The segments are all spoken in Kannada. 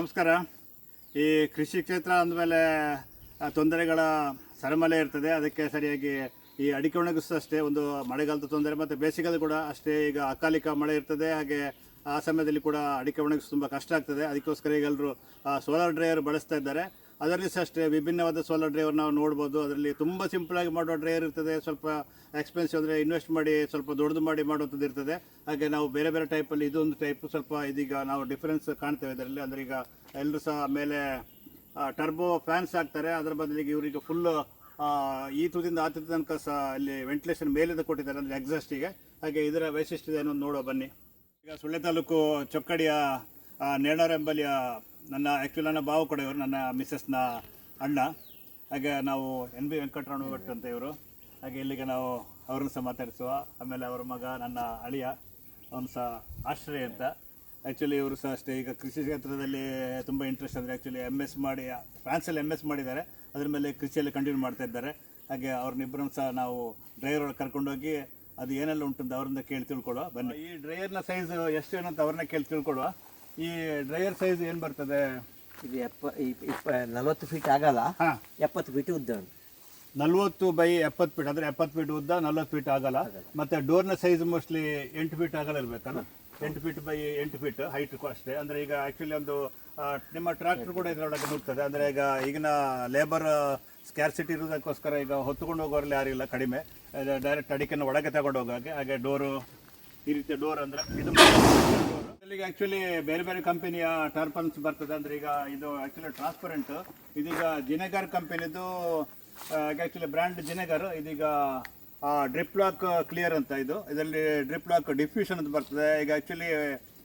ನಮಸ್ಕಾರ. ಈ ಕೃಷಿ ಕ್ಷೇತ್ರ ಅಂದಮೇಲೆ ತೊಂದರೆಗಳ ಸರಮಲೆ ಇರ್ತದೆ. ಅದಕ್ಕೆ ಸರಿಯಾಗಿ ಈ ಅಡಿಕೆ ಒಣಗಿಸು ಅಷ್ಟೇ, ಒಂದು ಮಳೆಗಾಲದ ತೊಂದರೆ ಮತ್ತು ಬೇಸಿಗೆಲ್ಲ ಕೂಡ ಅಷ್ಟೇ ಈಗ ಅಕಾಲಿಕ ಮಳೆ ಇರ್ತದೆ. ಹಾಗೆ ಆ ಸಮಯದಲ್ಲಿ ಕೂಡ ಅಡಿಕೆ ಒಣಗಿಸು ತುಂಬ ಕಷ್ಟ ಆಗ್ತದೆ. ಅದಕ್ಕೋಸ್ಕರ ಈಗ ಎಲ್ಲರೂ ಸೋಲಾರ್ ಡ್ರೈಯರ್ ಬಳಸ್ತಾ ಇದ್ದಾರೆ. ಅದರಲ್ಲಿ ಸಹ ಅಷ್ಟೇ, ವಿಭಿನ್ನವಾದ ಸೋಲಾರ್ ಡ್ರೈವರ್ ನಾವು ನೋಡ್ಬೋದು. ಅದರಲ್ಲಿ ತುಂಬ ಸಿಂಪಲಾಗಿ ಮಾಡೋ ಡ್ರೈವರ್ ಇರ್ತದೆ. ಸ್ವಲ್ಪ ಎಕ್ಸ್ಪೆನ್ಸಿವ್ ಅಂದರೆ ಇನ್ವೆಸ್ಟ್ ಮಾಡಿ, ಸ್ವಲ್ಪ ದೊಡ್ಡದು ಮಾಡಿ ಮಾಡುವಂಥದ್ದು ಇರ್ತದೆ. ಹಾಗೆ ನಾವು ಬೇರೆ ಬೇರೆ ಟೈಪಲ್ಲಿ ಇದೊಂದು ಟೈಪ್ ಸ್ವಲ್ಪ ಇದೀಗ ನಾವು ಡಿಫ್ರೆನ್ಸ್ ಕಾಣ್ತೇವೆ ಇದರಲ್ಲಿ. ಅಂದರೆ ಈಗ ಎಲ್ಲರೂ ಸಹ ಮೇಲೆ ಟರ್ಬೋ ಫ್ಯಾನ್ಸ್ ಹಾಕ್ತಾರೆ. ಅದರ ಬದಲಿಗೆ ಇವರಿಗೆ ಫುಲ್ ಈ ತುದಿಯಿಂದ ಆ ತನಕ ಸಹ ಅಲ್ಲಿ ವೆಂಟಿಲೇಷನ್ ಮೇಲಿಂದ ಕೊಟ್ಟಿದ್ದಾರೆ. ಅಂದರೆ ಎಕ್ಸಾಸ್ಟಿಗೆ ಹಾಗೆ ಇದರ ವೈಶಿಷ್ಟ್ಯ ಏನು ನೋಡುವ ಬನ್ನಿ. ಈಗ ಸುಳ್ಳೆ ತಾಲೂಕು ಚೊಕ್ಕಡಿಯ ನೇಣಾರ್ ಎಂಬಲಿಯ ನನ್ನ ಆ್ಯಕ್ಚುಲಿ ನನ್ನ ಭಾವ ಕೂಡ ಇವರು ನನ್ನ ಮಿಸ್ಸಸ್ನ ಅಣ್ಣ, ಹಾಗೆ ನಾವು ಎನ್ ಬಿ ವೆಂಕಟರಮಣ ಭಟ್ ಅಂತ ಇವರು. ಹಾಗೆ ಇಲ್ಲಿಗೆ ನಾವು ಅವ್ರನ್ನ ಸಹ ಮಾತಾಡಿಸುವ. ಆಮೇಲೆ ಅವರ ಮಗ, ನನ್ನ ಅಳಿಯ, ಅವನು ಸಹ ಆಶ್ರಯ ಅಂತ. ಆ್ಯಕ್ಚುಲಿ ಇವರು ಸಹ ಅಷ್ಟೇ. ಈಗ ಕೃಷಿ ಕ್ಷೇತ್ರದಲ್ಲಿ ತುಂಬ ಇಂಟ್ರೆಸ್ಟ್ ಅಂದರೆ ಆ್ಯಕ್ಚುಲಿ ಎಂ ಎಸ್ ಮಾಡಿ ಫ್ರಾನ್ಸಲ್ಲಿ ಎಂ ಎಸ್ ಮಾಡಿದ್ದಾರೆ. ಅದ್ರ ಮೇಲೆ ಕೃಷಿಯಲ್ಲಿ ಕಂಟಿನ್ಯೂ ಮಾಡ್ತಾ ಇದ್ದಾರೆ. ಹಾಗೆ ಅವ್ರನ್ನಿಬ್ಬರನ್ನು ಸಹ ನಾವು ಡ್ರೈವರ್ ಒಳಗೆ ಕರ್ಕೊಂಡೋಗಿ ಅದು ಏನೆಲ್ಲ ಉಂಟು ಅವ್ರನ್ನ ಕೇಳಿ ತಿಳ್ಕೊಳ್ಳುವ. ಬನ್ನಿ. ಈ ಡ್ರೈಯರ್ನ ಸೈಜ್ ಎಷ್ಟು ಏನು ಅಂತ ಅವ್ರನ್ನ ಕೇಳಿ ತಿಳ್ಕೊಡುವ ಈ ಡ್ರೈಯರ್ ಸೈಜ್ ಏನು ಬರ್ತದೆ? ಇದು ಎಪ್ಪ ಇಪ್- ಇಪ್ಪ ನಲವತ್ತು ಫೀಟ್ ಆಗಲ್ಲ. ಹಾಂ. ಎಪ್ಪತ್ತು ಫೀಟ್ ಉದ್ದ ಉಂಟು ನಲ್ವತ್ತು ಬೈ ಎಪ್ಪತ್ತು ಫೀಟ್ ಅಂದರೆ ಎಪ್ಪತ್ತು ಫೀಟ್ ಉದ್ದ ನಲ್ವತ್ತು ಫೀಟ್ ಆಗಲ್ಲ. ಮತ್ತೆ ಡೋರ್ನ ಸೈಜ್ ಮೋಸ್ಟ್ಲಿ ಎಂಟು ಫೀಟ್ ಆಗಲ್ಲ ಇರಬೇಕಲ್ಲ? ಎಂಟು ಫೀಟ್ ಬೈ ಎಂಟು ಫೀಟ್ ಹೈಟ್ ಅಷ್ಟೇ. ಅಂದರೆ ಈಗ ಆ್ಯಕ್ಚುಲಿ ಒಂದು ನಿಮ್ಮ ಟ್ರ್ಯಾಕ್ಟರ್ ಕೂಡ ಇದರೊಳಗೆ ನುಗ್ತದೆ. ಅಂದರೆ ಈಗ ಈಗಿನ ಲೇಬರ್ ಸ್ಕ್ಯಾರ್ಸಿಟಿ ಇರೋದಕ್ಕೋಸ್ಕರ ಈಗ ಹೊತ್ತುಕೊಂಡು ಹೋಗೋರಲ್ಲಿ ಇಲ್ಲ ಕಡಿಮೆ. ಡೈರೆಕ್ಟ್ ಅಡಿಕೆನ ಒಳಗೆ ತಗೊಂಡು ಹೋಗೋಕೆ ಹಾಗೆ ಡೋರು ಈ ರೀತಿಯ ಡೋರ್ ಅಂದ್ರೆ ಇದು ಇಲ್ಲಿಗೆ ಆಕ್ಚುಲಿ ಬೇರೆ ಬೇರೆ ಕಂಪನಿಯ ಟರ್ಪನ್ಸ್ ಬರ್ತದೆ. ಅಂದ್ರೆ ಈಗ ಇದು ಆಕ್ಚುಲಿ ಟ್ರಾನ್ಸ್ಪರೆಂಟ್ ಇದೀಗ ಜಿನೆಗರ್ ಕಂಪನಿದು ಆಕ್ಚುಲಿ ಬ್ರ್ಯಾಂಡ್ ಜಿನೆಗರ್ ಇದೀಗ ಡ್ರಿಪ್ ಲಾಕ್ ಕ್ಲಿಯರ್ ಅಂತ ಇದು. ಇದರಲ್ಲಿ ಡ್ರಿಪ್ ಲಾಕ್ ಡಿಫ್ಯೂಷನ್ ಅಂತ ಬರ್ತದೆ. ಈಗ ಆಕ್ಚುಲಿ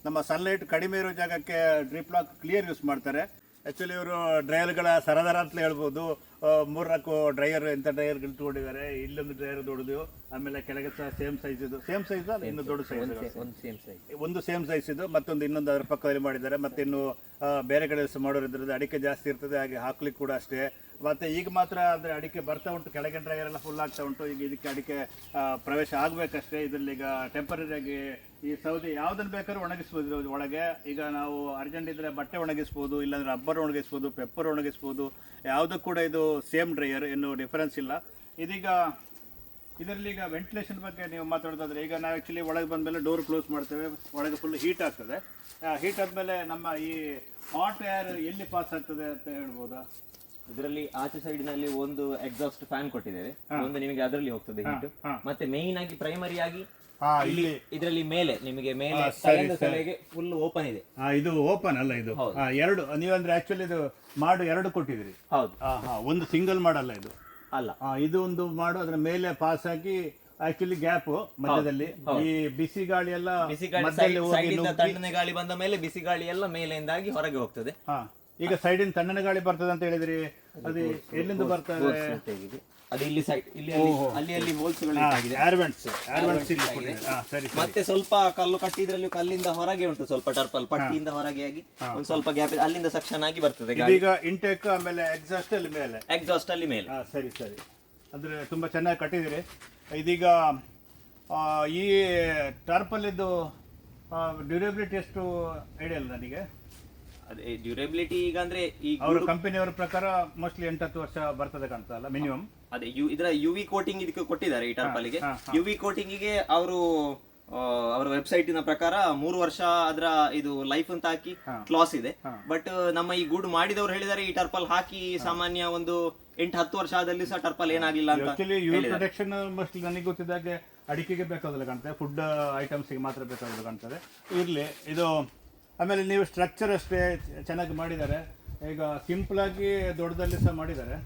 ನಮ್ಮ ಸನ್ಲೈಟ್ ಕಡಿಮೆ ಇರೋ ಜಾಗಕ್ಕೆ ಡ್ರಿಪ್ ಲಾಕ್ ಕ್ಲಿಯರ್ ಯೂಸ್ ಮಾಡ್ತಾರೆ. ಆಕ್ಚುಲಿ ಇವರು ಡ್ರೈಯರ್ಗಳ ಸರದಾರ ಅಂತ ಹೇಳ್ಬೋದು. ಮೂರು ನಾಲ್ಕು ಡ್ರೈಯರ್ ಎಂಥ ಡ್ರೈವರ್ಗಳು ತೊಗೊಂಡಿದ್ದಾರೆ. ಇಲ್ಲೊಂದು ಡ್ರೈಯರ್ ದೊಡ್ಡದು ಆಮೇಲೆ ಕೆಳಗೆ ಸಹ ಸೇಮ್ ಸೈಜ್ ಇದು. ಸೇಮ್ ಸೈಜ್ ಅಲ್ಲ ಇನ್ನು ದೊಡ್ಡ ಸೈಜ್ ಒಂದು ಸೇಮ್ ಸೈಜ್ ಒಂದು ಸೇಮ್ ಸೈಜ್ ಇದು ಮತ್ತೊಂದು ಇನ್ನೊಂದು ಅದರ ಪಕ್ಕದಲ್ಲಿ ಮಾಡಿದ್ದಾರೆ. ಮತ್ತೆ ಇನ್ನು ಬೇರೆ ಕಡೆ ಸಹ ಮಾಡೋರು ಇದ್ರದ್ದು ಅಡಿಕೆ ಜಾಸ್ತಿ ಇರ್ತದೆ, ಹಾಗೆ ಹಾಕ್ಲಿಕ್ಕೆ ಕೂಡ ಅಷ್ಟೇ. ಮತ್ತೆ ಈಗ ಮಾತ್ರ ಅಂದರೆ ಅಡಿಕೆ ಬರ್ತಾ ಉಂಟು ಕೆಳಗೆ ಡ್ರೈಯರೆಲ್ಲ ಫುಲ್ ಆಗ್ತಾ ಉಂಟು. ಈಗ ಇದಕ್ಕೆ ಅಡಿಕೆ ಪ್ರವೇಶ ಆಗಬೇಕಷ್ಟೇ. ಇದರಲ್ಲಿ ಈಗ ಟೆಂಪರರಿಯಾಗಿ ಈ ಸೌದೆ ಯಾವುದನ್ನು ಬೇಕಾದ್ರೂ ಒಣಗಿಸ್ಬೋದು ಇದ್ರ ಒಳಗೆ. ಈಗ ನಾವು ಅರ್ಜೆಂಟ್ ಇದ್ರೆ ಬಟ್ಟೆ ಒಣಗಿಸ್ಬೋದು, ಇಲ್ಲಾಂದ್ರೆ ರಬ್ಬರ್ ಒಣಗಿಸ್ಬೋದು ಪೆಪ್ಪರ್ ಒಣಗಿಸ್ಬೋದು. ಯಾವುದೂ ಕೂಡ ಇದು ಸೇಮ್ ಡ್ರೈಯರ್ ಏನು ಡಿಫರೆನ್ಸ್ ಇಲ್ಲ. ಇದೀಗ ಇದರಲ್ಲಿ ಈಗ ವೆಂಟಿಲೇಷನ್ ಬಗ್ಗೆ ನೀವು ಮಾತಾಡೋದಾದ್ರೆ ಈಗ ನಾವು ಆ್ಯಕ್ಚುಲಿ ಒಳಗೆ ಬಂದಮೇಲೆ ಡೋರ್ ಕ್ಲೋಸ್ ಮಾಡ್ತೇವೆ ಒಳಗೆ ಫುಲ್ ಹೀಟ್ ಆಗ್ತದೆ. ಹೀಟ್ ಆದಮೇಲೆ ನಮ್ಮ ಈ ಹಾಟ್ ಏರ್ ಎಲ್ಲಿ ಪಾಸ್ ಆಗ್ತದೆ ಅಂತ ಹೇಳ್ಬೋದಾ? ಇದರಲ್ಲಿ ಆಚೆ ಸೈಡ್ನಲ್ಲಿ ಒಂದು ಎಕ್ಸಾಸ್ಟ್ ಫ್ಯಾನ್ ಕೊಟ್ಟಿದ್ದೇವೆ. ಒಂದು ನಿಮಗೆ ಅದರಲ್ಲಿ ಹೋಗ್ತದೆ ಹೀಟ್ ಮತ್ತೆ ಮೇಯ್ನ್ ಆಗಿ ಪ್ರೈಮರಿ ಆಗಿ ಇಲ್ಲಿ ಇದರಲ್ಲಿ ಮೇಲೆ ನಿಮಗೆ ಮೇಲೆ ತಲೆಯಿಂದ ತಲೆಗೆ ಫುಲ್ ಓಪನ್ ಇದೆ. ಇದು ಓಪನ್ ಅಲ್ಲ ಇದು? ಎರಡು ನೀವಂದ್ರೆ ಆಕ್ಚುಲಿ ಇದು ಮಾಡು ಎರಡು ಕೊಟ್ಟಿದ್ರಿ ಹೌದು. ಒಂದು ಸಿಂಗಲ್ ಮಾಡಲ್ಲ ಇದು? ಅಲ್ಲ. ಆ, ಇದು ಒಂದು ಮಾಡು ಅದ್ರ ಮೇಲೆ ಪಾಸ್ ಹಾಕಿ ಆಕ್ಚುಲಿ ಗ್ಯಾಪ್ ಮಧ್ಯದಲ್ಲಿ. ಈ ಬಿಸಿ ಗಾಳಿ ಎಲ್ಲ ಬಿಸಿ ಗಾಳಿ ಮಧ್ಯದಲ್ಲಿ ಹೋಗಿ ಸೈಡ್ ನುಗ್ಗಿ- ತಣ್ಣನೆ ಗಾಳಿ ಬಂದ ಮೇಲೆ ಬಿಸಿ ಗಾಳಿ ಎಲ್ಲ ಮೇಲೆಯಿಂದಾಗಿ ಹೊರಗೆ ಹೋಗ್ತದೆ. ಹಾ. ಈಗ ಸೈಡಿನ ತಣ್ಣನೆ ಗಾಳಿ ಬರ್ತದೆ ಅಂತ ಹೇಳಿದ್ರಿ. ಅದು ಎಲ್ಲಿಂದ ಬರ್ತಾರೆ? ಅಂತ ಅದು ಇಲ್ಲಿ ಸೈಡ್ ಇಲ್ಲಿ ಅಲ್ಲಿ ಅಲ್ಲಿ ಇಲ್ಲಿ ಕೊಟ್ಟಿದ್ದಾರೆ. ಹಾ ಸರಿ ಸರಿ. ಮತ್ತೆ ಸ್ವಲ್ಪ ಕಲ್ಲು ಕಟ್ಟಿದ್ರಲ್ಲಿ ಕಲ್ಲಿಂದ ಹೊರಗೆ ಉಂಟು ಸ್ವಲ್ಪ ಟರ್ಪಲ್. ಪಟ್ಟಿಯಿಂದ ಹೊರಗೆ ಆಗಿ ಒಂದು ಸ್ವಲ್ಪ ಗ್ಯಾಪ್ ಅಲ್ಲಿಂದ ಸೆಕ್ಷನ್ ಆಗಿ ಬರ್ತದೆ ಗಾಳಿ ಇದೀಗ ಇಂಟೇಕ್ ಆಮೇಲೆ ಎಕ್ಸಾಸ್ಟ್ ಅಲ್ಲಿ ಮೇಲೆ? ಎಕ್ಸಾಸ್ಟ್ ಅಲ್ಲಿ ಮೇಲೆ. ಹಾ ಸರಿ ಸರಿ. ಅಂದ್ರೆ ತುಂಬಾ ಚೆನ್ನಾಗಿ ಕಟ್ಟಿದಿರಿ ಇದೀಗ ಆ, ಈ ಟರ್ಪಲ್ಲಿದ್ದು ಡ್ಯೂರೇಬಿಲಿಟಿ ಎಷ್ಟು ಐಡಿಯಲ್ ನನಗೆ ಅದೇ ಡ್ಯೂರೇಬಿಲಿಟಿ ಈಗ ಅಂದ್ರೆ ಈ ಅವ್ರ ಕಂಪನಿಯವರ ಪ್ರಕಾರ ಮೋಸ್ಟ್ಲಿ ಎಂಟತ್ತು ವರ್ಷ ಬರ್ತದೆ ಕಾಣ್ತಲ್ಲ ಮಿನಿಮಮ್ ಅದೇ ಯು ಇದರ ಯು ವಿ ಕೋಟಿಂಗ್ ಇದಕ್ಕೆ ಕೊಟ್ಟಿದ್ದಾರೆ ಈ ಟರ್ಪಲ್ಗೆ ಯು ವಿ ಕೋಟಿಂಗಿಗೆ ಅವರು ಅವರ ವೆಬ್ಸೈಟಿನ ಪ್ರಕಾರ ಮೂರು ವರ್ಷ ಅದರ ಇದು ಲೈಫ್ ಅಂತ ಹಾಕಿ ಕ್ಲಾಸ್ ಇದೆ. ಬಟ್ ನಮ್ಮ ಈ ಗುಡ್ ಮಾಡಿದವರು ಹೇಳಿದ್ದಾರೆ ಈ ಟರ್ಪಲ್ ಹಾಕಿ ಸಾಮಾನ್ಯ ಒಂದು ಎಂಟು ಹತ್ತು ವರ್ಷ ಆದಲ್ಲಿ ಸಹ ಟರ್ಪಲ್ ಏನಾಗಿಲ್ಲ ಅಂತ ಪ್ರೊಟೆಕ್ಷನ್ ಮೋಸ್ಟ್ಲಿ ನನಗೆ ಗೊತ್ತಿದ್ದಾಗೆ ಅಡಿಕೆಗೆ ಬೇಕಾದಲ್ಲ ಕಾಣ್ತದೆ ಫುಡ್ ಐಟಮ್ಸ್ಗೆ ಮಾತ್ರ ಬೇಕಾಗಲ್ಲ ಕಾಣ್ತದೆ. ಇರ್ಲಿ ಇದು ಆಮೇಲೆ ನೀವು ಸ್ಟ್ರಕ್ಚರ್ ಅಷ್ಟೇ ಚೆನ್ನಾಗಿ ಮಾಡಿದ್ದಾರೆ. ಈಗ ಸಿಂಪಲ್ ಆಗಿ ದೊಡ್ಡದಲ್ಲಿ ಸಹ ಮಾಡಿದ್ದಾರೆ.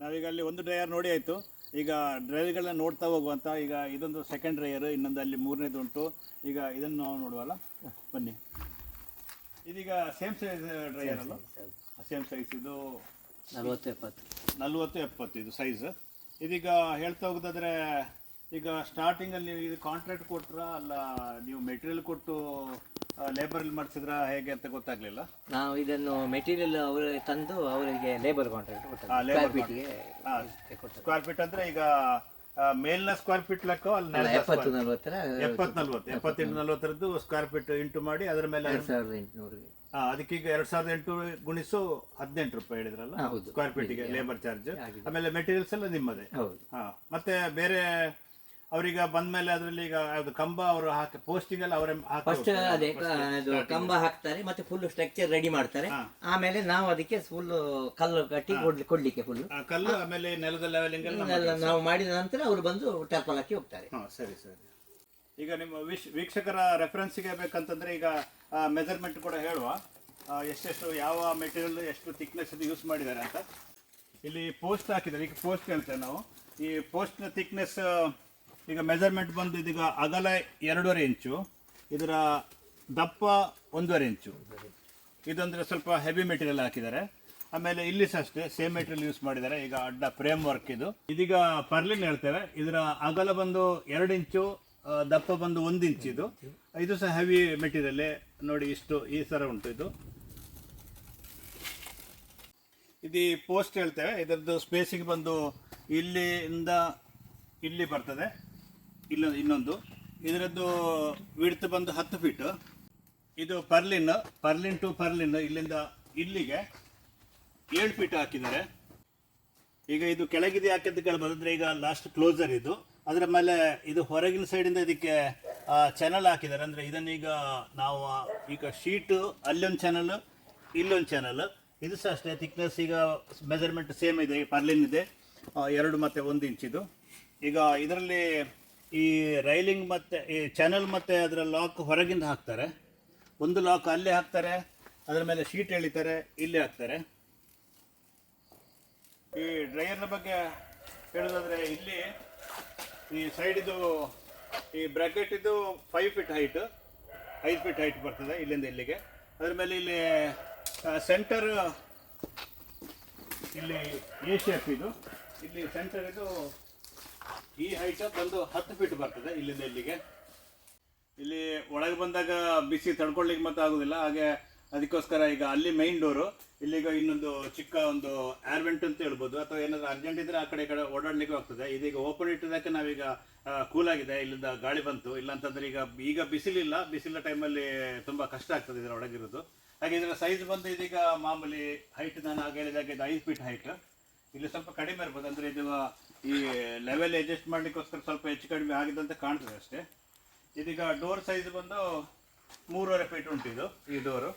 ನಾವೀಗ ಅಲ್ಲಿ ಒಂದು ಡ್ರೈಯರ್ ನೋಡಿ ಆಯಿತು. ಈಗ ಡ್ರೈವರ್ಗಳನ್ನ ನೋಡ್ತಾ ಹೋಗುವಂತ ಈಗ ಇದೊಂದು ಸೆಕೆಂಡ್ ಡ್ರೈಯರ್ ಇನ್ನೊಂದು ಅಲ್ಲಿ ಮೂರನೇದು ಉಂಟು. ಈಗ ಇದನ್ನು ನಾವು ನೋಡುವಲ್ಲ? ಬನ್ನಿ. ಇದೀಗ ಸೇಮ್ ಸೈಜ್ ಡ್ರೈಯರ್ ಅಲ್ಲ? ಸೇಮ್ ಸೈಜ್ ಇದು ನಲ್ವತ್ತು ಎಪ್ಪತ್ತು ನಲ್ವತ್ತು ಎಪ್ಪತ್ತು ಇದು ಸೈಜ್ ಇದೀಗ ಹೇಳ್ತಾ ಹೋಗೋದಾದ್ರೆ ಈಗ ಸ್ಟಾರ್ಟಿಂಗಲ್ಲಿ ನೀವು ಇದು ಕಾಂಟ್ರಾಕ್ಟ್ ಕೊಟ್ರಾ ಅಲ್ಲ ನೀವು ಮೆಟೀರಿಯಲ್ ಕೊಟ್ಟು ಲೇಬರ್ ಮಾಡಿಸಿದ್ರ ಹೇಗೆ ಅಂತ ಗೊತ್ತಾಗ್ಲಿಲ್ಲ. ನಾವು ಇದನ್ನು ಮೆಟೀರಿಯಲ್ ಅವರಿಗೆ ತಂದು ಅವರಿಗೆ labour contract labor square feet ಅಂದ್ರೆ ಈಗ ಮೇಲ್ನ ಸ್ಕ್ವೇರ್ ಫೀಟ್ ಲೆಕ್ಕ ಅಲ್ಲಿ ಎಪ್ಪತ್ತು ನಲ್ವತ್ತರ ಎಪ್ಪತ್ತು ನಲ್ವತ್ತು ಎಪ್ಪತ್ತೆಂಟು ನಲ್ವತ್ತರದ್ದು ಸ್ಕ್ವೇರ್ ಫೀಟ್ ಇಂಟು ಮಾಡಿ ಅದರ ಮೇಲೆ ಎರಡು ಸಾವಿರದ ಎಂಟುನೂರಿಗೆ ಆ, ಅದಕ್ಕೀಗ ಎರಡ್ ಸಾವಿರದ ಎಂಟು ಗುಣಿಸು ಹದಿನೆಂಟು ರೂಪಾಯಿ ಹೇಳಿದ್ರಲ್ಲ. ಸ್ಕ್ವೇರ್ ಫೀಟಿಗೆ ಲೇಬರ್ ಚಾರ್ಜ್ ಆಮೇಲೆ ಮೆಟೀರಿಯಲ್ಸ್ ಎಲ್ಲ ನಿಮ್ಮದೇ. ಹೌದು. ಹಾ ಮತ್ತೆ ಬೇರೆ ಅವರೀಗ ಬಂದ್ಮೇಲೆ ಅದರಲ್ಲಿ ಈಗ ಯಾವ್ದು ಕಂಬ ಅವರು ಹಾಕಿ ಪೋಸ್ಟಿಂಗ್ ಎಲ್ಲ ಅವರೇ ಫಸ್ಟ್ ಅದೇ ಅದು ಕಂಬ ಹಾಕ್ತಾರೆ ಮತ್ತೆ ಫುಲ್ ಸ್ಟ್ರಕ್ಚರ್ ರೆಡಿ ಮಾಡ್ತಾರೆ. ಆಮೇಲೆ ನಾವು ಅದಕ್ಕೆ ಫುಲ್ ಕಲ್ಲು ಕಟ್ಟಿ ಕೊಡ್ಲಿ- ಕೊಡ್ಲಿಕ್ಕೆ ಫುಲ್ ಕಲ್ಲು ಆಮೇಲೆ ನೆಲದ ಲೆವೆಲಿಂಗ್ ಎಲ್ಲ ನಾವು ಮಾಡಿದ ನಂತರ ಅವರು ಬಂದು ಟರ್ಪಲ್ ಹಾಕಿ ಹೋಗ್ತಾರೆ. ಹಾ ಸರಿ ಸರಿ. ಈಗ ನಿಮ್ಮ ವಿಶ್ ವೀಕ್ಷಕರ ರೆಫರೆನ್ಸ್ಗೆ ಬೇಕಂತಂದ್ರೆ ಈಗ ಮೆಜರ್ಮೆಂಟ್ ಕೂಡ ಹೇಳುವ. ಆ, ಎಷ್ಟೆಷ್ಟು ಯಾವ ಮೆಟೀರಿಯಲ್ ಎಷ್ಟು ಥಿಕ್ನೆಸ್ ಯೂಸ್ ಮಾಡಿದ್ದಾರೆ ಅಂತ. ಇಲ್ಲಿ ಪೋಸ್ಟ್ ಹಾಕಿದ್ದಾರೆ. ಈಗ ಪೋಸ್ಟ್ ಹೇಳ್ತೇವೆ ನಾವು. ಈ ಪೋಸ್ಟ್ನ ಥಿಕ್ನೆಸ್ ಈಗ ಮೆಜರ್ಮೆಂಟ್ ಬಂದು ಇದೀಗ ಅಗಲ ಎರಡೂವರೆ ಇಂಚು ಇದರ ದಪ್ಪ ಒಂದೂವರೆ ಇಂಚು ಇದಂದ್ರೆ ಸ್ವಲ್ಪ ಹೆವಿ ಮೆಟೀರಿಯಲ್ ಹಾಕಿದ್ದಾರೆ. ಆಮೇಲೆ ಇಲ್ಲಿ ಸಹ ಅಷ್ಟೇ ಸೇಮ್ ಮೆಟೀರಿಯಲ್ ಯೂಸ್ ಮಾಡಿದ್ದಾರೆ. ಈಗ ಅಡ್ಡ ಫ್ರೇಮ್ ವರ್ಕ್ ಇದು. ಇದೀಗ ಪರ್ಲಿನ್ ಹೇಳ್ತೇವೆ. ಇದರ ಅಗಲ ಬಂದು ಎರಡು ಇಂಚು ದಪ್ಪ ಬಂದು ಒಂದು ಇಂಚ್ ಇದು. ಇದು ಸಹ ಹೆವಿ ಮೆಟೀರಿಯಲ್ ನೋಡಿ ಇಷ್ಟು ಈ ಥರ ಉಂಟು ಇದು. ಇದು ಪೋಸ್ಟ್ ಹೇಳ್ತೇವೆ. ಇದರದ್ದು ಸ್ಪೇಸಿಗೆ ಬಂದು ಇಲ್ಲಿಂದ ಇಲ್ಲಿ ಬರ್ತದೆ. ಇಲ್ಲೊಂದು ಇನ್ನೊಂದು. ಇದರದ್ದು ವಿಡ್ತ್ ಬಂದು ಹತ್ತು ಫೀಟು ಇದು ಪರ್ಲಿನ್ ಪರ್ಲಿನ್ ಟು ಪರ್ಲಿನ್ ಇಲ್ಲಿಂದ ಇಲ್ಲಿಗೆ ಏಳು ಫೀಟ್ ಹಾಕಿದ್ದಾರೆ. ಈಗ ಇದು ಕೆಳಗಿದೆ ಹಾಕಿದ್ದು ಕೇಳ್ಬೋದಂದ್ರೆ ಈಗ ಲಾಸ್ಟ್ ಕ್ಲೋಸರ್ ಇದು. ಅದರ ಮೇಲೆ ಇದು ಹೊರಗಿನ ಸೈಡಿಂದ ಇದಕ್ಕೆ ಚಾನಲ್ ಹಾಕಿದ್ದಾರೆ. ಅಂದರೆ ಇದನ್ನೀಗ ನಾವು ಈಗ ಶೀಟು ಅಲ್ಲೊಂದು ಚಾನಲ್ ಇಲ್ಲೊಂದು ಚಾನಲ್ ಇದು ಸಹ ಅಷ್ಟೇ ಥಿಕ್ನೆಸ್ ಈಗ ಮೆಜರ್ಮೆಂಟ್ ಸೇಮ್ ಇದೆ, ಪರ್ಲಿನ್ ಇದೆ. ಎರಡು ಮತ್ತು ಒಂದು ಇಂಚಿದು ಈಗ ಇದರಲ್ಲಿ ಈ ರೈಲಿಂಗ್ ಮತ್ತು, ಈ ಚಾನಲ್ ಮತ್ತು ಅದರ ಲಾಕ್ ಹೊರಗಿಂದ ಹಾಕ್ತಾರೆ. ಒಂದು ಲಾಕ್ ಅಲ್ಲೇ ಹಾಕ್ತಾರೆ, ಅದರ ಮೇಲೆ ಶೀಟ್ ಎಳಿತಾರೆ, ಇಲ್ಲಿ ಹಾಕ್ತಾರೆ. ಈ ಡ್ರೈಯರ್ನ ಬಗ್ಗೆ ಹೇಳೋದಾದರೆ, ಇಲ್ಲಿ ಈ ಸೈಡಿದು ಈ ಬ್ರ್ಯಾಕೆಟ್ ಇದು ಫೈವ್ ಫೀಟ್ ಹೈಟ್ ಐದು ಫೀಟ್ ಹೈಟ್ ಬರ್ತದೆ ಇಲ್ಲಿಂದ ಇಲ್ಲಿಗೆ. ಅದ್ರ ಮೇಲೆ ಇಲ್ಲಿ ಸೆಂಟರ್ ಇಲ್ಲಿ ಎ ಶೇಪ್ ಇದು. ಇಲ್ಲಿ ಸೆಂಟರ್ ಇದು ಈ ಹೈಟ್ ಬಂದು ಹತ್ತು ಫೀಟ್ ಬರ್ತದೆ ಇಲ್ಲಿಂದ ಇಲ್ಲಿಗೆ. ಇಲ್ಲಿ ಒಳಗೆ ಬಂದಾಗ ಬಿಸಿ ತಡ್ಕೊಳ್ಳಿಕ್ಕೆ ಮತ್ತೆ ಆಗುದಿಲ್ಲ, ಹಾಗೆ ಅದಕ್ಕೋಸ್ಕರ ಈಗ ಅಲ್ಲಿ ಮೈನ್ ಡೋರು ಇಲ್ಲಿಗ ಇನ್ನೊಂದು ಚಿಕ್ಕ ಒಂದು ಆರ್ವೆಂಟ್ ಅಂತ ಹೇಳ್ಬೋದು. ಅಥವಾ ಏನಾದ್ರು ಅರ್ಜೆಂಟ್ ಇದ್ರೆ ಆ ಕಡೆ ಕಡೆ ಓಡಾಡ್ಲಿಕ್ಕೆ ಆಗ್ತದೆ. ಇದೀಗ ಓಪನ್ ಇಟ್ಟಿದ್ದಕ್ಕೆ ನಾವೀಗ ಕೂಲ್ ಆಗಿದೆ. ಇಲ್ಲಿಂದ ಗಾಳಿ ಬಂತು. ಇಲ್ಲ ಅಂತಂದ್ರೆ ಈಗ ಈಗ ಬಿಸಿಲಿಲ್ಲ. ಬಿಸಿಲ ಟೈಮಲ್ಲಿ ತುಂಬಾ ಕಷ್ಟ ಆಗ್ತದೆ ಇದರ ಒಳಗಿರೋದು ಹಾಗೆ ಇದರ ಸೈಜ್ ಬಂದು ಇದೀಗ ಮಾಮೂಲಿ ಹೈಟ್ ನಾನು ಆಗ ಹೇಳಿದಾಗ ಇದು ಐದು ಫೀಟ್ ಹೈಟ್ ಇಲ್ಲಿ ಸ್ವಲ್ಪ ಕಡಿಮೆ ಇರ್ಬೋದು, ಅಂದ್ರೆ ಇದು ಈ ಲೆವೆಲ್ ಅಡ್ಜಸ್ಟ್ ಮಾಡಲಿಕ್ಕೋಸ್ಕರ ಸ್ವಲ್ಪ ಹೆಚ್ಚು ಕಡಿಮೆ ಆಗಿದೆ ಅಂತ ಕಾಣ್ತದೆ ಅಷ್ಟೇ. ಇದೀಗ ಡೋರ್ ಸೈಜ್ ಬಂದು ಮೂರುವರೆ ಫೀಟ್ ಉಂಟು ಇದು, ಈ ಡೋರು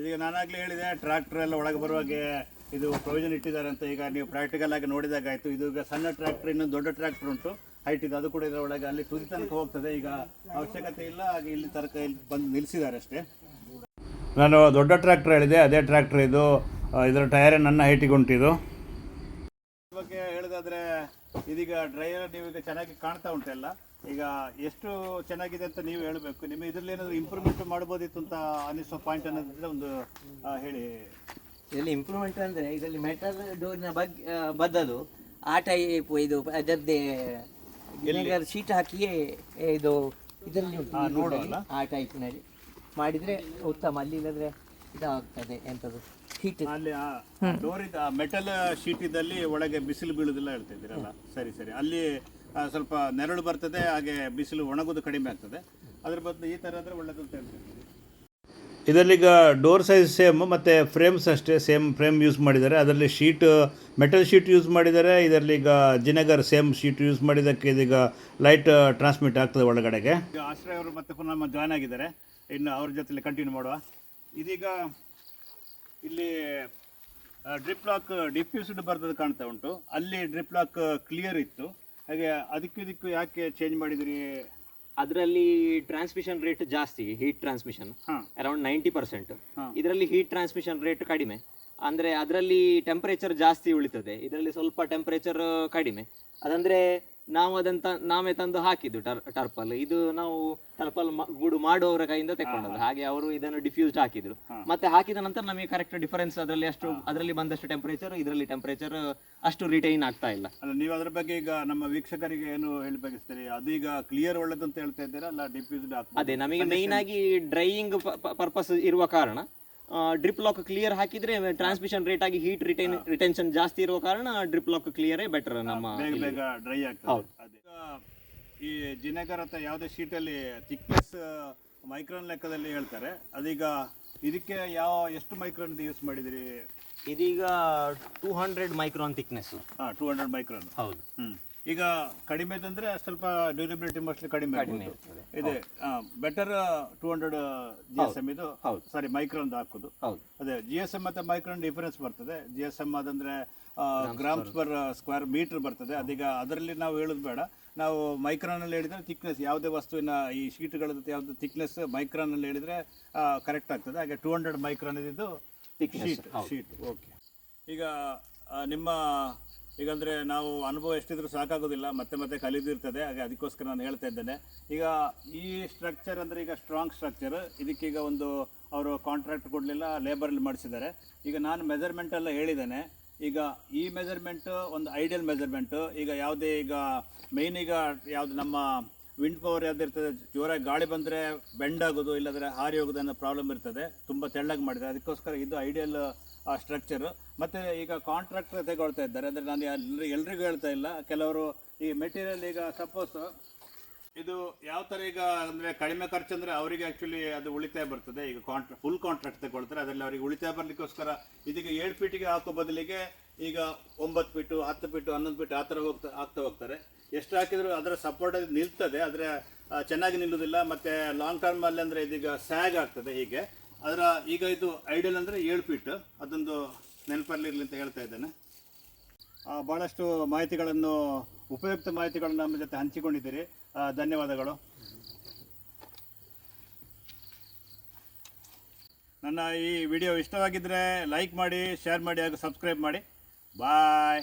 ಇದೀಗ ನಾನಾಗ್ಲೇ ಹೇಳಿದೆ. ಟ್ರ್ಯಾಕ್ಟರ್ ಎಲ್ಲ ಒಳಗೆ ಬರುವಾಗೆ ಇದು ಪ್ರೊವಿಷನ್ ಇಟ್ಟಿದ್ದಾರೆ ಅಂತ ಈಗ ನೀವು ಪ್ರಾಕ್ಟಿಕಲ್ ಆಗಿ ನೋಡಿದಾಗ ಆಯ್ತು ಇದು ಈಗ ಸಣ್ಣ ಟ್ರ್ಯಾಕ್ಟರ್ ಇನ್ನೊಂದು ದೊಡ್ಡ ಟ್ರ್ಯಾಕ್ಟರ್ ಉಂಟು. ಹೈಟ್ ಇದೆ, ಅದು ಕೂಡ ಇದರ ಒಳಗೆ ಅಲ್ಲಿ ತುದಿ ತನಕ ಹೋಗ್ತದೆ. ಈಗ ಅವಶ್ಯಕತೆ ಇಲ್ಲ, ಹಾಗೆ ಇಲ್ಲಿ ತರಕ ಇಲ್ಲಿ ಬಂದು ನಿಲ್ಲಿಸಿದ್ದಾರೆ ಅಷ್ಟೇ. ನಾನು ದೊಡ್ಡ ಟ್ರ್ಯಾಕ್ಟರ್ ಹೇಳಿದೆ, ಅದೇ ಟ್ರ್ಯಾಕ್ಟರ್ ಇದು. ಇದರ ಟೈರ್ ನನ್ನ ಹೈಟಿಗೆ ಉಂಟಿದು. ಬಗ್ಗೆ ಹೇಳೋದಾದ್ರೆ, ಇದೀಗ ಡ್ರೈವರ್ ನೀವು ಈಗ ಚೆನ್ನಾಗಿ ಕಾಣ್ತಾ ಉಂಟೆಲ್ಲ ಈಗ ಎಷ್ಟು ಚೆನ್ನಾಗಿದೆ ಅಂತ ನೀವು ಹೇಳಬೇಕು. ನಿಮ್ಮ ಇದರಲ್ಲಿ ಏನಾದರೂ ಇಂಪ್ರೂವ್ಮೆಂಟ್ ಮಾಡ್ಬೋದಿತ್ತು ಅಂತ ಅನಿಸೋ ಪಾಯಿಂಟ್ ಅನ್ನೋದಿದ್ರೆ ಒಂದು ಆ, ಹೇಳಿ. ಇದರಲ್ಲಿ ಇಂಪ್ರೂವ್ಮೆಂಟ್ ಅಂದ್ರೆ ಇದರಲ್ಲಿ ಮೆಟಲ್ ಡೋರಿನ ಬಗ್ಗೆ ಬದ್ದದು ಬದಲು ಆ ಟೈಪ್ ಇದು ಅದರದ್ದೇ ವಿನೆಗರ್ ಶೀಟ್ ಹಾಕಿಯೇ ಇದು ಇದರಲ್ಲಿ ಉಂಟು. ಗುಡ್ಡಲ್ಲಿ, ಆ ಟೈಪ್ನಲ್ಲಿ ಮಾಡಿದ್ರೆ ಉತ್ತಮ ಅಲ್ಲಿ ಇಲ್ಲದ್ರೆ ಇದಾಗ್ತದೆ ಎಂಥದ್ದು ಹೀಟ್ ಅಲ್ಲಿ ಡೋರ್ ಇದ್ದ ಮೆಟಲ್ ಶೀಟ್ ಇದ್ದಲ್ಲಿ ಒಳಗೆ ಬಿಸಿಲು ಬೀಳುದಿಲ್ಲ ಹೇಳ್ತಾ ಇದ್ದೀರಲ್ಲ. ಸರಿ ಸರಿ. ಅಲ್ಲಿ ಆ, ಸ್ವಲ್ಪ ನೆರಳು ಬರ್ತದೆ ಹಾಗೆ ಬಿಸಿಲು ಒಣಗೋದು ಕಡಿಮೆ ಆಗ್ತದೆ. ಅದ್ರ ಬದಲು ಈ ಥರ ಆದರೆ ಒಳ್ಳೆಯದು ಅಂತ ಹೇಳ್ತೀನಿ. ಇದರಲ್ಲೀಗ ಡೋರ್ ಸೈಜ್ ಸೇಮ್ ಮತ್ತು ಫ್ರೇಮ್ಸ್ ಅಷ್ಟೇ ಸೇಮ್ ಫ್ರೇಮ್ ಯೂಸ್ ಮಾಡಿದ್ದಾರೆ. ಅದರಲ್ಲಿ ಶೀಟ್ ಮೆಟಲ್ ಶೀಟ್ ಯೂಸ್ ಮಾಡಿದ್ದಾರೆ. ಇದರಲ್ಲಿ ಈಗ ಜಿನಗರ್ ಸೇಮ್ ಶೀಟ್ ಯೂಸ್ ಮಾಡಿದ್ದಕ್ಕೆ ಇದೀಗ ಲೈಟ್ ಟ್ರಾನ್ಸ್ಮಿಟ್ ಆಗ್ತದೆ ಒಳಗಡೆಗೆ. ಆಶ್ರಯ ಅವರು ಮತ್ತೆ ಪುನಃ ನಮ್ಮ ಜಾಯ್ನ್ ಆಗಿದ್ದಾರೆ. ಇನ್ನು ಅವ್ರ ಜೊತೆಲಿ ಕಂಟಿನ್ಯೂ ಮಾಡುವ. ಇದೀಗ ಇಲ್ಲಿ ಡ್ರಿಪ್ ಲಾಕ್ ಡಿಫ್ಯೂಸ್ಡ್ ಬರ್ತದೆ ಕಾಣ್ತಾ ಉಂಟು. ಅಲ್ಲಿ ಡ್ರಿಪ್ ಲಾಕ್ ಕ್ಲಿಯರ್ ಇತ್ತು. ಹಾಗೆ ಅದಕ್ಕೂ ಇದಕ್ಕೂ ಯಾಕೆ ಚೇಂಜ್ ಮಾಡಿದಿರಿ? ಅದರಲ್ಲಿ ಟ್ರಾನ್ಸ್ಮಿಷನ್ ರೇಟ್ ಜಾಸ್ತಿ heat transmission around ninety percent. ಇದರಲ್ಲಿ ಹೀಟ್ ಟ್ರಾನ್ಸ್ಮಿಷನ್ ರೇಟ್ ಕಡಿಮೆ. ಅಂದ್ರೆ ಅದರಲ್ಲಿ ಟೆಂಪರೇಚರ್ ಜಾಸ್ತಿ ಉಳಿತದೆ. ಇದರಲ್ಲಿ ಸ್ವಲ್ಪ ಟೆಂಪರೇಚರ್ ಕಡಿಮೆ. ಅದಂದ್ರೆ ನಾವು ಅದನ್ನ ತ- ನಾವೇ ತಂದು ಹಾಕಿದ್ದು ಟರ್ ಟರ್ಪಲ್. ಇದು ನಾವು ಟರ್ಪಲ್ ಗೂಡು ಮಾಡುವವರ ಕೈಯಿಂದ ತೆಕ್ಕೊಂಡದ್ದು. ಹಾಗೆ ಅವರು ಇದನ್ನು ಡಿಫ್ಯೂಸ್ಡ್ ಹಾಕಿದ್ರು. ಮತ್ತೆ ಹಾಕಿದ ನಂತರ ನಮಗೆ ಕರೆಕ್ಟ್ ಡಿಫರೆನ್ಸ್ ಅದರಲ್ಲಿ ಅಷ್ಟು ಅದರಲ್ಲಿ ಬಂದಷ್ಟು ಟೆಂಪರೇಚರ್ ಇದರಲ್ಲಿ ಟೆಂಪರೇಚರ್ ಅಷ್ಟು ರಿಟೈನ್ ಆಗ್ತಾ ಇಲ್ಲ. ಅಲ್ಲ ನೀವು ಅದ್ರ ಬಗ್ಗೆ ಈಗ ನಮ್ಮ ವೀಕ್ಷಕರಿಗೆ ಏನು ಹೇಳಿ ಬಯಸ್ತೀರಿ ಅದು ಈಗ ಕ್ಲಿಯರ್ ಒಳ್ಳೇದಂತ ಹೇಳ್ತಾ ಇದ್ದೀರಾ? ಅಲ್ಲ ಡಿಫ್ಯೂಸ್ಡ್ ಅದೇ ನಮಗೆ ಮೇಯ್ನ್ ಆಗಿ ಡ್ರೈಯಿಂಗ್ ಪರ್ಪಸ್ ಇರುವ ಕಾರಣ ಡ್ರಿಪ್ ಲಾಕ್ ಕ್ಲಿಯರ್ ಹಾಕಿದ್ರೆ ಟ್ರಾನ್ಸ್ಮಿಷನ್ ರೇಟ್ ಆಗಿ ಹೀಟ್ ರಿಟೈನ್ ರಿಟೆನ್ಷನ್ ಜಾಸ್ತಿ ಇರುವ ಕಾರಣ ಡ್ರಿಪ್ ಲಾಕ್ ಕ್ಲಿಯರ್ ಬೆಟರ್ ನಮ್ಮ ಬೇಗ ಬೇಗ ಡ್ರೈ ಆಗ್ತದೆ. ಈ ಜಿನೆಗರ್ ಅಥವಾ ಯಾವುದೇ ಶೀಟಲ್ಲಿ ಥಿಕ್ನೆಸ್ ಮೈಕ್ರೋನ್ ಲೆಕ್ಕದಲ್ಲಿ ಹೇಳ್ತಾರೆ. ಅದೀಗ ಇದಕ್ಕೆ ಯಾವ ಎಷ್ಟು ಮೈಕ್ರೋನ್ ಯೂಸ್ ಮಾಡಿದಿರಿ? ಇದೀಗ ಟೂ ಹಂಡ್ರೆಡ್ ಮೈಕ್ರೋನ್ ಥಿಕ್ನೆಸ್ ಹಾಂ ಟೂ ಹಂಡ್ರೆಡ್ ಮೈಕ್ರೋನ್ ಹೌದು. ಹ್ಮ್. ಈಗ ಕಡಿಮೆ ತಂದ್ರೆ ಸ್ವಲ್ಪ ಡ್ಯೂರಬಿಲಿಟಿ ಮೋಸ್ಟ್ಲಿ ಕಡಿಮೆ ಇದೆ better two hundred G S M ಇದು ಸಾರಿ ಮೈಕ್ರೋನ್ ಹಾಕೋದು. ಹೌದು. ಅದೇ ಜಿ ಎಸ್ ಎಂ ಮತ್ತೆ ಮೈಕ್ರೋನ್ ಡಿಫರೆನ್ಸ್ ಬರ್ತದೆ. ಜಿ ಎಸ್ ಎಂ ಅದಂದ್ರೆ ಗ್ರಾಮ್ಸ್ ಪರ್ ಸ್ಕ್ವೇರ್ ಮೀಟರ್ ಬರ್ತದೆ. ಅದೀಗ ಅದರಲ್ಲಿ ನಾವು ಹೇಳೋದು ಬೇಡ. ನಾವು ಮೈಕ್ರಾನ್ ಅಲ್ಲಿ ಹೇಳಿದ್ರೆ ಥಿಕ್ನೆಸ್ ಯಾವುದೇ ವಸ್ತುವಿನ ಈ ಶೀಟ್ಗಳ ಯಾವ್ದು ಥಿಕ್ನೆಸ್ ಮೈಕ್ರಾನ್ ಅಲ್ಲಿ ಹೇಳಿದ್ರೆ ಕರೆಕ್ಟ್ ಆಗ್ತದೆ. ಹಾಗೆ ಟೂ ಹಂಡ್ರೆಡ್ ಮೈಕ್ರಾನ್ ಇದ್ದು ಶೀಟ್ ಶೀಟ್ ಓಕೆ ಈಗ ಆ, ನಿಮ್ಮ ಈಗಂದ್ರೆ ನಾವು ಅನುಭವ ಎಷ್ಟಿದ್ರು ಸಾಕಾಗೋದಿಲ್ಲ, ಮತ್ತೆ ಮತ್ತೆ ಕಲಿದಿರ್ತದೆ, ಹಾಗೆ ಅದಕ್ಕೋಸ್ಕರ ನಾನು ಹೇಳ್ತಾ ಇದ್ದೇನೆ. ಈಗ ಈ ಸ್ಟ್ರಕ್ಚರ್ ಅಂದ್ರೆ ಈಗ ಸ್ಟ್ರಾಂಗ್ ಸ್ಟ್ರಕ್ಚರ್ ಇದಕ್ಕೀಗ ಒಂದು ಅವರು ಕಾಂಟ್ರಾಕ್ಟ್ ಕೊಡಲಿಲ್ಲ ಲೇಬರಲ್ಲಿ ಮಾಡಿಸಿದ್ದಾರೆ. ಈಗ ನಾನು ಮೆಜರ್ಮೆಂಟ್ ಎಲ್ಲ ಹೇಳಿದ್ದೇನೆ. ಈಗ ಈ ಮೆಜರ್ಮೆಂಟ್ ಒಂದು ಐಡಿಯಲ್ ಮೆಜರ್ಮೆಂಟ್ ಈಗ ಯಾವುದೇ ಈಗ ಮೇಯ್ನ್ ಈಗ ಯಾವುದು ನಮ್ಮ ವಿಂಡ್ ಪವರ್ ಯಾವ್ದು ಇರ್ತದೆ, ಜೋರಾಗಿ ಗಾಳಿ ಬಂದರೆ ಬೆಂಡ್ ಆಗೋದು, ಇಲ್ಲದ್ರೆ ಹಾರಿ ಹೋಗೋದು ಅನ್ನೋ ಪ್ರಾಬ್ಲಮ್ ಇರ್ತದೆ, ತುಂಬ ತೆಳ್ಳಗೆ ಮಾಡಿದೆ ಅದಕ್ಕೋಸ್ಕರ ಇದು ಐಡಿಯಲ್ ಸ್ಟ್ರಕ್ಚರ್ ಮತ್ತು ಈಗ ಕಾಂಟ್ರಾಕ್ಟರ್ ತೆಗೊಳ್ತಾ ಇದ್ದಾರೆ. ಅಂದರೆ ನಾನು ಎಲ್ರಿಗೂ ಹೇಳ್ತಾ ಇಲ್ಲ. ಕೆಲವರು ಈ ಮೆಟೀರಿಯಲ್ ಈಗ ಸಪೋಸ್ ಇದು ಯಾವ ಥರ ಈಗ ಅಂದರೆ ಕಡಿಮೆ ಖರ್ಚು ಅಂದರೆ ಅವರಿಗೆ ಆ್ಯಕ್ಚುಲಿ ಅದು ಉಳಿತಾಯ ಬರ್ತದೆ. ಈಗ ಕಾಂಟ್ರಾ ಫುಲ್ ಕಾಂಟ್ರಾಕ್ಟ್ ತಗೊಳ್ತಾರೆ. ಅದರಲ್ಲಿ ಅವರಿಗೆ ಉಳಿತಾಯ ಬರಲಿಕ್ಕೋಸ್ಕರ ಇದೀಗ ಏಳು ಫೀಟಿಗೆ ಹಾಕೋ ಬದಲಿಗೆ ಈಗ ಒಂಬತ್ತು ಫೀಟು ಹತ್ತು ಫೀಟು ಹನ್ನೊಂದು ಫೀಟು ಆ ಥರ ಹೋಗ್ತಾ ಆಗ್ತಾ ಹೋಗ್ತಾರೆ. ಎಷ್ಟು ಹಾಕಿದರೂ ಅದರ ಸಪೋರ್ಟ್ ನಿಲ್ತದೆ. ಆದರೆ ಚೆನ್ನಾಗಿ ನಿಲ್ಲೋದಿಲ್ಲ. ಮತ್ತು ಲಾಂಗ್ ಟರ್ಮಲ್ಲಿ ಅಂದರೆ ಇದೀಗ ಸ್ಯಾಗ್ ಆಗ್ತದೆ ಹೀಗೆ. ಅದರ ಈಗ ಇದು ಐಡಿಯಲ್ ಅಂದರೆ ಏಳು ಫೀಟ್ ಅದೊಂದು ನೆನಪಲ್ಲಿರಲಿ ಅಂತ ಹೇಳ್ತಾ ಇದ್ದೇನೆ. ಭಾಳಷ್ಟು ಮಾಹಿತಿಗಳನ್ನು, ಉಪಯುಕ್ತ ಮಾಹಿತಿಗಳನ್ನು ನಮ್ಮ ಜೊತೆ ಹಂಚಿಕೊಂಡಿದ್ದೀರಿ. ಧನ್ಯವಾದಗಳು. ನನ್ನ ಈ ವಿಡಿಯೋ ಇಷ್ಟವಾಗಿದ್ದರೆ ಲೈಕ್ ಮಾಡಿ ಶೇರ್ ಮಾಡಿ ಹಾಗೂ ಸಬ್ಸ್ಕ್ರೈಬ್ ಮಾಡಿ. ಬಾಯ್